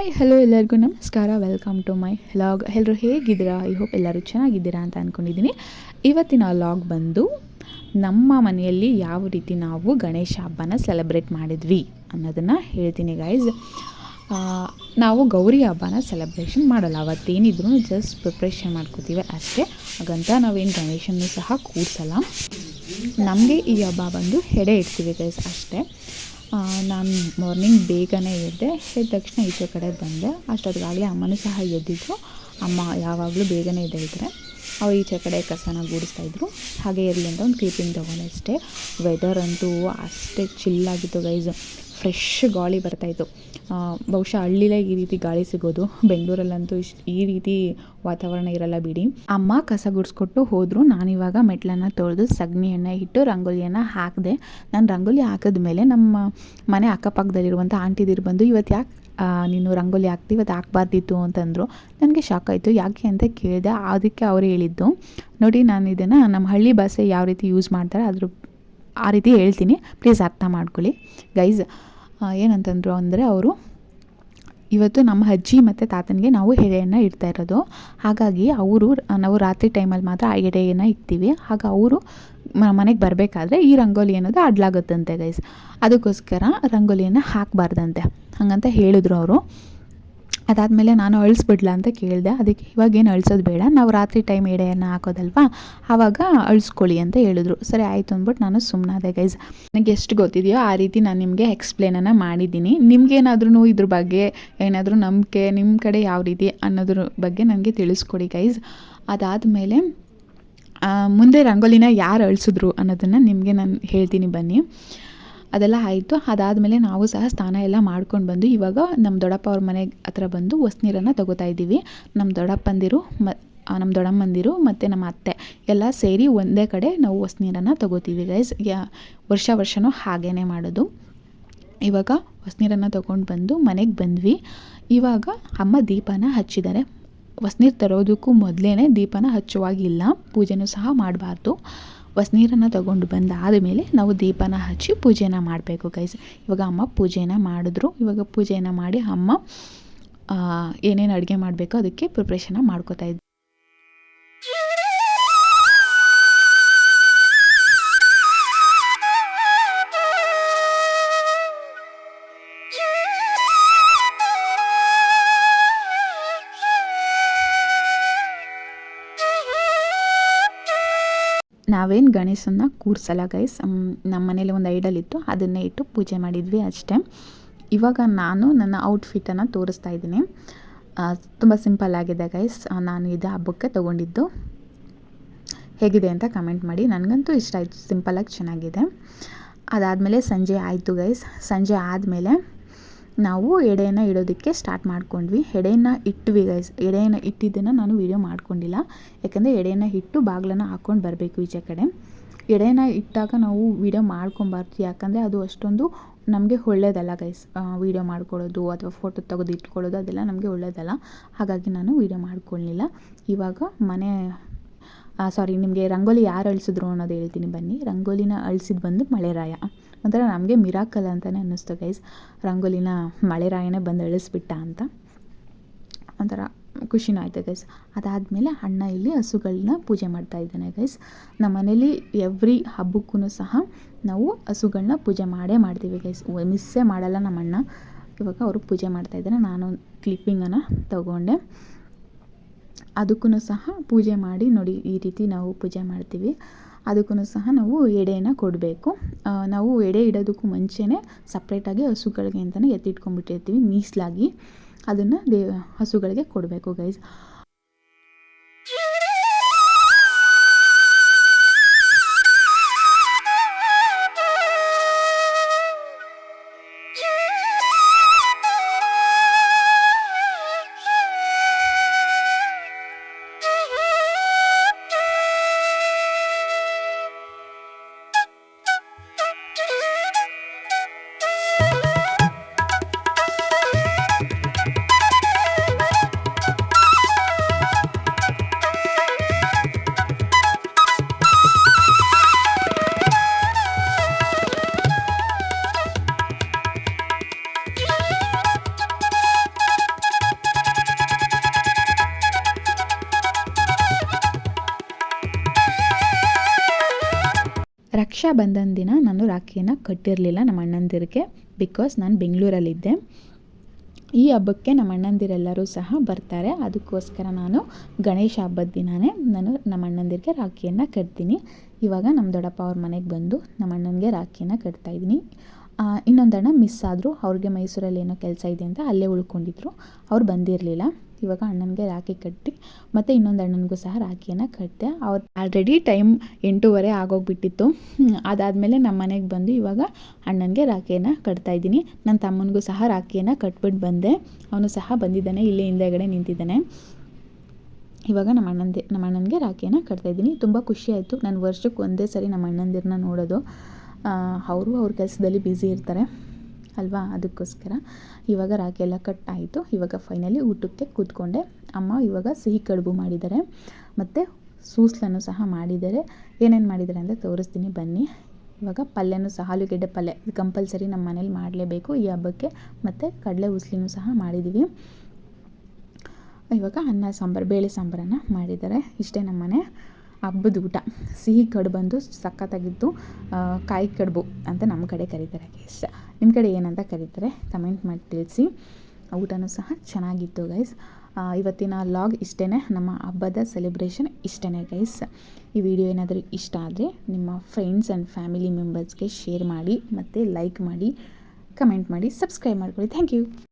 Hi hello ಎಲ್ಲರಿಗೂ ನಮಸ್ಕಾರ. Welcome to my log ಎಲ್ಲರೂ ಹೇಗಿದ್ದೀರಾ? ಐ ಹೋಪ್ ಎಲ್ಲರೂ ಚೆನ್ನಾಗಿದ್ದೀರಾ ಅಂತ ಅಂದ್ಕೊಂಡಿದ್ದೀನಿ ಇವತ್ತಿನ ಲಾಗ್ ಬಂದು ನಮ್ಮ ಮನೆಯಲ್ಲಿ ಯಾವ ರೀತಿ ನಾವು ಗಣೇಶ ಹಬ್ಬನ ಸೆಲೆಬ್ರೇಟ್ ಮಾಡಿದ್ವಿ ಅನ್ನೋದನ್ನು ಹೇಳ್ತೀನಿ ಗೈಸ್ ನಾವು ಗೌರಿ ಹಬ್ಬನ ಸೆಲೆಬ್ರೇಷನ್ ಮಾಡಲ್ಲ. ಅವತ್ತೇನಿದ್ರು ಜಸ್ಟ್ ಪ್ರಿಪ್ರೇಷನ್ ಮಾಡ್ಕೋತೀವಿ ಅಷ್ಟೇ. ಹಾಗಂತ ನಾವೇನು ಗಣೇಶನೂ ಸಹ ಕೂರಿಸಲ್ಲ. ನಮಗೆ ಈ ಹಬ್ಬ ಬಂದು ಹೆಡೆ ಇಡ್ತೀವಿ ಗೈಸ್ ಅಷ್ಟೇ. ನಾನು ಮಾರ್ನಿಂಗ್ ಬೇಗನೆ ಎದ್ದೆ, ಎದ್ದ ತಕ್ಷಣ ಈಚೆ ಕಡೆ ಬಂದೆ. ಅಷ್ಟೊತ್ತಿಗಾಗಲೇ ಅಮ್ಮನೂ ಸಹ ಎದ್ದಿದ್ರು. ಅಮ್ಮ ಯಾವಾಗಲೂ ಬೇಗನೆ ಎದ್ದೇಳ್ತಾರೆ. ಅವ್ರು ಈಚೆ ಕಡೆ ಕಸನ ಗೂಡಿಸ್ತಾಯಿದ್ರು ಹಾಗೆ ಇರಲಿ ಅಂತ ಒಂದು ಕ್ಲೀಪಿಂಗ್ ತೊಗೊಂಡೆ ಅಷ್ಟೇ. ವೆದರ್ ಅಂತೂ ಅಷ್ಟೇ ಚಿಲ್ಲಾಗಿತ್ತು ಗೈಸ್ ಫ್ರೆಶ್ ಗಾಳಿ ಬರ್ತಾಯಿತ್ತು ಬಹುಶಃ ಹಳ್ಳಿಲೇ ಈ ರೀತಿ ಗಾಳಿ ಸಿಗೋದು. ಬೆಂಗಳೂರಲ್ಲಂತೂ ಇಷ್ಟು ಈ ರೀತಿ ವಾತಾವರಣ ಇರಲ್ಲ ಬಿಡಿ. ಅಮ್ಮ ಕಸ ಗುಡಿಸ್ಕೊಟ್ಟು ಹೋದರು. ನಾನಿವಾಗ ಮೆಟ್ಲನ್ನು ತೊಳೆದು ಸಗಣಿಯನ್ನು ಇಟ್ಟು ರಂಗೋಲಿಯನ್ನು ಹಾಕಿದೆ. ನಾನು ರಂಗೋಲಿ ಹಾಕಿದ ಮೇಲೆ ನಮ್ಮ ಮನೆ ಅಕ್ಕಪಕ್ಕದಲ್ಲಿರುವಂಥ ಆಂಟಿದಿರು ಬಂದು ಇವತ್ತು ಯಾಕೆ ನೀನು ರಂಗೋಲಿ ಹಾಕ್ತಿ? ಇವತ್ತು ಹಾಕ್ಬಾರ್ದಿತ್ತು ಅಂತಂದರು. ನನಗೆ ಶಾಕ್ ಆಯಿತು. ಯಾಕೆ ಅಂತ ಕೇಳಿದೆ. ಅದಕ್ಕೆ ಅವರು ಹೇಳಿದ್ದು, ನೋಡಿ, ನಾನು ಇದನ್ನು ನಮ್ಮ ಹಳ್ಳಿ ಭಾಷೆ ಯಾವ ರೀತಿ ಯೂಸ್ ಮಾಡ್ತಾರೆ, ಅದ್ರ ಆ ರೀತಿ ಹೇಳ್ತೀನಿ. ಪ್ಲೀಸ್ ಅರ್ಥ ಮಾಡ್ಕೊಳ್ಳಿ. ಗೈಸ್ ಏನಂತಂದರು ಅಂದರೆ ಅವರು ಇವತ್ತು ನಮ್ಮ ಅಜ್ಜಿ ಮತ್ತು ತಾತನಿಗೆ ನಾವು ಎಡೆಯನ್ನು ಇಡ್ತಾ ಇರೋದು. ಹಾಗಾಗಿ ಅವರು, ನಾವು ರಾತ್ರಿ ಟೈಮಲ್ಲಿ ಮಾತ್ರ ಆ ಎಡೆಯನ್ನು ಇಡ್ತೀವಿ. ಆಗ ಅವರು ಮನೆಗೆ ಬರಬೇಕಾದ್ರೆ ಈ ರಂಗೋಲಿ ಅನ್ನೋದು ಅಡ್ಲಾಗುತ್ತಂತೆ ಗೈಸ್ ಅದಕ್ಕೋಸ್ಕರ ರಂಗೋಲಿಯನ್ನು ಹಾಕಬಾರ್ದಂತೆ. ಹಾಗಂತ ಹೇಳಿದ್ರು ಅವರು. ಅದಾದಮೇಲೆ ನಾನು ಅಳಿಸ್ಬಿಡ್ಲಾ ಅಂತ ಕೇಳಿದೆ. ಅದಕ್ಕೆ ಇವಾಗೇನು ಅಳಿಸೋದು ಬೇಡ. ನಾವು ರಾತ್ರಿ ಟೈಮ್ ಎಡೆಯನ್ನು ಹಾಕೋದಲ್ವಾ? ಆವಾಗ ಅಳಿಸ್ಕೊಳ್ಳಿ ಅಂತ ಹೇಳಿದ್ರು. ಸರಿ, ಆಯಿತು ಅಂದ್ಬಿಟ್ಟು ನಾನು ಸುಮ್ಮನಾದೆ ಗೈಸ್ ನನಗೆ ಎಷ್ಟು ಗೊತ್ತಿದೆಯೋ ಆ ರೀತಿ ನಾನು ನಿಮಗೆ ಎಕ್ಸ್ಪ್ಲೇನನ್ನು ಮಾಡಿದ್ದೀನಿ. ನಿಮ್ಗೇನಾದ್ರೂ ಇದ್ರ ಬಗ್ಗೆ ಏನಾದರೂ ನಂಬಿಕೆ ನಿಮ್ಮ ಕಡೆ ಯಾವ ರೀತಿ ಅನ್ನೋದ್ರ ಬಗ್ಗೆ ನನಗೆ ತಿಳಿಸ್ಕೊಡಿ ಗೈಸ್ ಅದಾದಮೇಲೆ ಮುಂದೆ ರಂಗೋಲಿನ ಯಾರು ಅಳಿಸಿದ್ರು ಅನ್ನೋದನ್ನು ನಿಮಗೆ ನಾನು ಹೇಳ್ತೀನಿ ಬನ್ನಿ. ಅದೆಲ್ಲ ಆಯಿತು. ಅದಾದಮೇಲೆ ನಾವು ಸಹ ಸ್ನಾನ ಎಲ್ಲ ಮಾಡ್ಕೊಂಡು ಬಂದು ಇವಾಗ ನಮ್ಮ ದೊಡ್ಡಪ್ಪ ಅವ್ರ ಮನೆ ಹತ್ರ ಬಂದು ನೀರನ್ನು ತಗೋತಾ ಇದ್ದೀವಿ. ನಮ್ಮ ದೊಡ್ಡಪ್ಪಂದಿರು ಮ ನಮ್ಮ ದೊಡ್ಡಮ್ಮಂದಿರು ಮತ್ತು ನಮ್ಮ ಅತ್ತೆ ಎಲ್ಲ ಸೇರಿ ಒಂದೇ ಕಡೆ ನಾವು ನೀರನ್ನು ತಗೋತೀವಿ ಗೈಸ್ ವರ್ಷ ವರ್ಷವೂ ಹಾಗೇ ಮಾಡೋದು. ಇವಾಗ ನೀರನ್ನು ತೊಗೊಂಡು ಬಂದು ಮನೆಗೆ ಬಂದ್ವಿ. ಇವಾಗ ಅಮ್ಮ ದೀಪನ ಹಚ್ಚಿದ್ದಾರೆ. ನೀರು ತರೋದಕ್ಕೂ ಮೊದಲೇ ದೀಪನ ಹಚ್ಚುವಾಗಿಲ್ಲ. ಪೂಜೆನೂ ಸಹ ಮಾಡಬಾರ್ದು. ನೀರನ್ನು ತಗೊಂಡು ಬಂದಾದ ಮೇಲೆ ನಾವು ದೀಪನ ಹಚ್ಚಿ ಪೂಜೆನ ಮಾಡಬೇಕು ಗೈಸ್ ಇವಾಗ ಅಮ್ಮ ಪೂಜೆನ ಮಾಡಿದ್ರು. ಇವಾಗ ಪೂಜೆನ ಮಾಡಿ ಅಮ್ಮ ಏನೇನು ಅಡುಗೆ ಮಾಡಬೇಕೋ ಅದಕ್ಕೆ ಪ್ರಿಪ್ರೇಷನ್ನ ಮಾಡ್ಕೋತಾ ಇದ್ವಿ ನಾವೇನು ಗಣೇಶನ ಕೂರಿಸಲ್ಲ ಗೈಸ್ ನಮ್ಮ ಮನೇಲಿ ಒಂದು ಐಡಲ್ ಇತ್ತು, ಅದನ್ನೇ ಇಟ್ಟು ಪೂಜೆ ಮಾಡಿದ್ವಿ ಅಷ್ಟೇ. ಇವಾಗ ನಾನು ನನ್ನ ಔಟ್ಫಿಟ್ಟನ್ನು ತೋರಿಸ್ತಾ ಇದ್ದೀನಿ. ತುಂಬ ಸಿಂಪಲ್ ಆಗಿದೆ ಗೈಸ್ ನಾನು ಇದು ಹಬ್ಬಕ್ಕೆ ತೊಗೊಂಡಿದ್ದು. ಹೇಗಿದೆ ಅಂತ ಕಮೆಂಟ್ ಮಾಡಿ. ನನಗಂತೂ ಇಷ್ಟ ಆಯಿತು ಸಿಂಪಲಾಗಿ ಚೆನ್ನಾಗಿದೆ. ಅದಾದಮೇಲೆ ಸಂಜೆ ಆಯಿತು ಗೈಸ್ ಸಂಜೆ ಆದಮೇಲೆ ನಾವು ಎಡೆಯನ್ನು ಇಡೋದಕ್ಕೆ ಸ್ಟಾರ್ಟ್ ಮಾಡ್ಕೊಂಡ್ವಿ. ಎಡೆಯನ್ನು ಇಟ್ವಿ ಗೈಸ್ ಎಡೆಯನ್ನು ಇಟ್ಟಿದ್ದನ್ನು ನಾನು ವೀಡಿಯೋ ಮಾಡ್ಕೊಂಡಿಲ್ಲ. ಯಾಕಂದರೆ ಎಡೆಯನ್ನು ಇಟ್ಟು ಬಾಗಿಲನ್ನು ಹಾಕ್ಕೊಂಡು ಬರಬೇಕು ಈಚೆ ಕಡೆ. ಎಡೆಯನ್ನು ಇಟ್ಟಾಗ ನಾವು ವೀಡಿಯೋ ಮಾಡ್ಕೊಬಾರ್ದು ಯಾಕಂದರೆ ಅದು ಅಷ್ಟೊಂದು ನಮಗೆ ಒಳ್ಳೇದಲ್ಲ ಗೈಸ್ ವೀಡಿಯೋ ಮಾಡ್ಕೊಳ್ಳೋದು ಅಥವಾ ಫೋಟೋ ತೆಗೆದು ಇಟ್ಕೊಳ್ಳೋದು ಅದೆಲ್ಲ ನಮಗೆ ಒಳ್ಳೇದಲ್ಲ. ಹಾಗಾಗಿ ನಾನು ವೀಡಿಯೋ ಮಾಡ್ಕೊಳ್ಳಲಿಲ್ಲ ಇವಾಗ ಮನೆ ಸಾರಿ ನಿಮಗೆ ರಂಗೋಲಿ ಯಾರು ಅಳಿಸಿದ್ರು ಅನ್ನೋದು ಹೇಳ್ತೀನಿ ಬನ್ನಿ. ರಂಗೋಲಿನ ಅಳಿಸಿದ್ ಬಂದು ಮಳೆರಾಯ. ಒಂಥರ ನಮಗೆ ಮಿರಾಕಲ್ ಅಂತಲೇ ಅನ್ನಿಸ್ತು ಗೈಸ್ ರಂಗೋಲಿನ ಮಳೆರಾಯನೇ ಬಂದು ಇಳಿಸ್ಬಿಟ್ಟ ಅಂತ. ಒಂಥರ ಖುಷಿನೂ ಆಯಿತು ಗೈಸ್ ಅದಾದಮೇಲೆ ಅಣ್ಣ ಇಲ್ಲಿ ಹಸುಗಳನ್ನ ಪೂಜೆ ಮಾಡ್ತಾ ಇದ್ದಾನೆ ಗೈಸ್ ನಮ್ಮ ಮನೇಲಿ ಎವ್ರಿ ಹಬ್ಬಕ್ಕೂ ಸಹ ನಾವು ಹಸುಗಳನ್ನ ಪೂಜೆ ಮಾಡೇ ಮಾಡ್ತೀವಿ ಗೈಸ್ ಮಿಸ್ಸೇ ಮಾಡಲ್ಲ ನಮ್ಮ ಅಣ್ಣ. ಇವಾಗ ಅವರು ಪೂಜೆ ಮಾಡ್ತಾ ಮಾಡ್ತಾಯಿದ್ದಾರೆ ನಾನು ಕ್ಲಿಪ್ಪಿಂಗನ್ನು ತಗೊಂಡೆ. ಅದಕ್ಕೂ ಸಹ ಪೂಜೆ ಮಾಡಿ ನೋಡಿ ಈ ರೀತಿ ನಾವು ಪೂಜೆ ಮಾಡ್ತೀವಿ. ಅದಕ್ಕೂ ಸಹ ನಾವು ಎಡೆಯನ್ನ ಕೊಡಬೇಕು. ನಾವು ಎಡೆ ಇಡೋದಕ್ಕೂ ಮುಂಚೆನೇ ಸಪ್ರೇಟಾಗಿ ಹಸುಗಳಿಗೆ ಅಂತಲೇ ಎತ್ತಿಟ್ಕೊಂಡ್ಬಿಟ್ಟಿರ್ತೀವಿ, ಮೀಸಲಾಗಿ. ಅದನ್ನು ದೇ, ಹಸುಗಳಿಗೆ ಕೊಡಬೇಕು ಗೈಸ್ ರಕ್ಷಾ ಬಂಧನ ದಿನ ನಾನು ರಾಖಿಯನ್ನು ಕಟ್ಟಿರಲಿಲ್ಲ ನಮ್ಮ ಅಣ್ಣಂದಿರಿಗೆ ಬಿಕಾಸ್ ನಾನು ಬೆಂಗಳೂರಲ್ಲಿದ್ದೆ. ಈ ಹಬ್ಬಕ್ಕೆ ನಮ್ಮ ಅಣ್ಣಂದಿರೆಲ್ಲರೂ ಸಹ ಬರ್ತಾರೆ. ಅದಕ್ಕೋಸ್ಕರ ನಾನು ಗಣೇಶ ಹಬ್ಬದ ದಿನವೇ ನಾನು ನಮ್ಮ ಅಣ್ಣಂದಿರಿಗೆ ರಾಖಿಯನ್ನು ಕಟ್ತೀನಿ. ಇವಾಗ ನಮ್ಮ ದೊಡ್ಡಪ್ಪ ಅವ್ರ ಮನೆಗೆ ಬಂದು ನಮ್ಮ ಅಣ್ಣನಿಗೆ ರಾಖಿಯನ್ನು ಕಟ್ತಾಯಿದ್ದೀನಿ ಇನ್ನೊಂದಣ್ಣ ಮಿಸ್ ಆದರೂ. ಅವ್ರಿಗೆ ಮೈಸೂರಲ್ಲಿ ಏನೋ ಕೆಲಸ ಇದೆ ಅಂತ ಅಲ್ಲೇ ಉಳ್ಕೊಂಡಿದ್ರು. ಅವ್ರು ಬಂದಿರಲಿಲ್ಲ. ಇವಾಗ ಅಣ್ಣನಿಗೆ ರಾಖಿ ಕಟ್ಟಿ, ಮತ್ತು ಇನ್ನೊಂದು ಅಣ್ಣನಿಗೂ ಸಹ ರಾಖಿಯನ್ನು ಕಟ್ಟಿದೆ ಅವ್ರು ಆಲ್ರೆಡಿ ಟೈಮ್ ಎಂಟೂವರೆ ಆಗೋಗ್ಬಿಟ್ಟಿತ್ತು. ಅದಾದಮೇಲೆ ನಮ್ಮ ಮನೆಗೆ ಬಂದು ಇವಾಗ ಅಣ್ಣನಿಗೆ ರಾಖಿಯನ್ನು ಕಟ್ತಾಯಿದ್ದೀನಿ ನನ್ನ ತಮ್ಮನಿಗೂ ಸಹ ರಾಖಿಯನ್ನು ಕಟ್ಬಿಟ್ಟು ಬಂದೆ. ಅವನು ಸಹ ಬಂದಿದ್ದಾನೆ, ಇಲ್ಲಿ ಹಿಂದೆಗಡೆ ನಿಂತಿದ್ದಾನೆ. ಇವಾಗ ನಮ್ಮ ಅಣ್ಣಂದೆ ನಮ್ಮ ಅಣ್ಣನಿಗೆ ರಾಖಿಯನ್ನು ಕಟ್ತಾಯಿದ್ದೀನಿ ತುಂಬ ಖುಷಿಯಾಯಿತು ನಾನು ವರ್ಷಕ್ಕೆ ಒಂದೇ ಸರಿ ನಮ್ಮ ಅಣ್ಣಂದಿರನ್ನ ನೋಡೋದು. ಅವರು ಅವ್ರ ಕೆಲಸದಲ್ಲಿ ಬ್ಯುಸಿ ಇರ್ತಾರೆ. ಅಲ್ವಾ? ಅದಕ್ಕೋಸ್ಕರ ಇವಾಗ ರಾಗಿ ಎಲ್ಲ ಆಯಿತು. ಇವಾಗ ಫೈನಲಿ ಊಟಕ್ಕೆ ಕೂತ್ಕೊಂಡೆ. ಅಮ್ಮ ಇವಾಗ ಸಿಹಿ ಕಡುಬು ಮಾಡಿದ್ದಾರೆ. ಮತ್ತು ಸೂಸ್ಲನ್ನು ಸಹ ಮಾಡಿದ್ದಾರೆ. ಏನೇನು ಮಾಡಿದ್ದಾರೆ ಅಂತ ತೋರಿಸ್ತೀನಿ, ಬನ್ನಿ. ಇವಾಗ ಪಲ್ಯನೂ ಸಹ, ಆಲೂಗೆಡ್ಡೆ ಪಲ್ಯ. ಕಂಪಲ್ಸರಿ ನಮ್ಮ ಮನೇಲಿ ಮಾಡಲೇಬೇಕು ಈ ಹಬ್ಬಕ್ಕೆ. ಮತ್ತು ಕಡಲೆ ಉಸ್ಲಿನೂ ಸಹ ಮಾಡಿದ್ದೀವಿ ಇವಾಗ ಅನ್ನ, ಸಾಂಬಾರು, ಬೇಳೆ ಸಾಂಬಾರನ್ನು ಮಾಡಿದ್ದಾರೆ ಇಷ್ಟೇ ನಮ್ಮ ಮನೆ ಹಬ್ಬದ ಊಟ. ಸಿಹಿ ಕಡುಬಂದು ಸಖತ್ತಾಗಿತ್ತು ಕಾಯಿ ಕಡುಬು ಅಂತ ನಮ್ಮ ಕಡೆ ಕರೀತಾರೆ. ಗೈಸ್ ನಿಮ್ಮ ಕಡೆ ಏನಂತ ಕರೀತಾರೆ? ಕಮೆಂಟ್ ಮಾಡಿ ತಿಳಿಸಿ. ಊಟನೂ ಸಹ ಚೆನ್ನಾಗಿತ್ತು ಗೈಸ್ ಇವತ್ತಿನ ಲಾಗ್ ಇಷ್ಟೇ ನಮ್ಮ ಹಬ್ಬದ ಸೆಲೆಬ್ರೇಷನ್ ಇಷ್ಟೇ ಗೈಸ್ ಈ ವಿಡಿಯೋ ಏನಾದರೂ ಇಷ್ಟ ಆದರೆ ನಿಮ್ಮ ಫ್ರೆಂಡ್ಸ್ ಆ್ಯಂಡ್ ಫ್ಯಾಮಿಲಿ ಮೆಂಬರ್ಸ್ಗೆ ಶೇರ್ ಮಾಡಿ ಮತ್ತು ಲೈಕ್ ಮಾಡಿ ಕಮೆಂಟ್ ಮಾಡಿ ಸಬ್ಸ್ಕ್ರೈಬ್ ಮಾಡ್ಕೊಳ್ಳಿ. Thank you